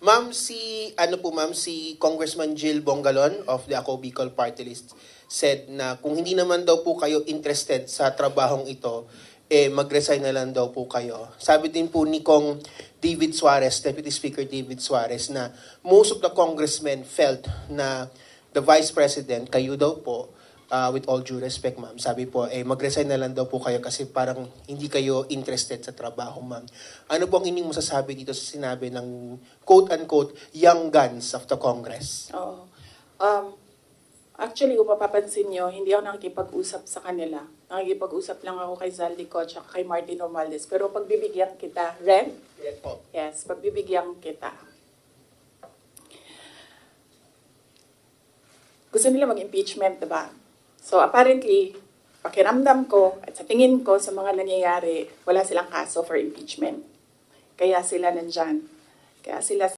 Ma'am, si, ano po ma'am, si Congressman Jill Bongalon of the Ako Bicol Party List said na kung hindi naman daw po kayo interested sa trabahong ito, eh mag-resign na lang daw po kayo. Sabi din po ni Kong David Suarez, Deputy Speaker David Suarez, na most of the congressmen felt na the Vice President, kayo daw po, uh, with all due respect, ma'am, sabi po, eh, mag-resign na lang daw po kayo kasi parang hindi kayo interested sa trabaho, ma'am. Ano po ang inyong masasabi dito sa sinabi ng quote-unquote young guns of the Congress? Oo. Um, actually, kung mapapansin nyo, hindi ako nakikipag-usap sa kanila. Nakikipag-usap lang ako kay Zaldico at saka kay Martin Romualdez. Pero pagbibigyan kita, Ren? Yes po. Yes, pagbibigyan kita. Gusto nila mag-impeachment, diba? So apparently, pakiramdam ko at sa tingin ko sa mga nangyayari, wala silang kaso for impeachment. Kaya sila nandyan. Kaya sila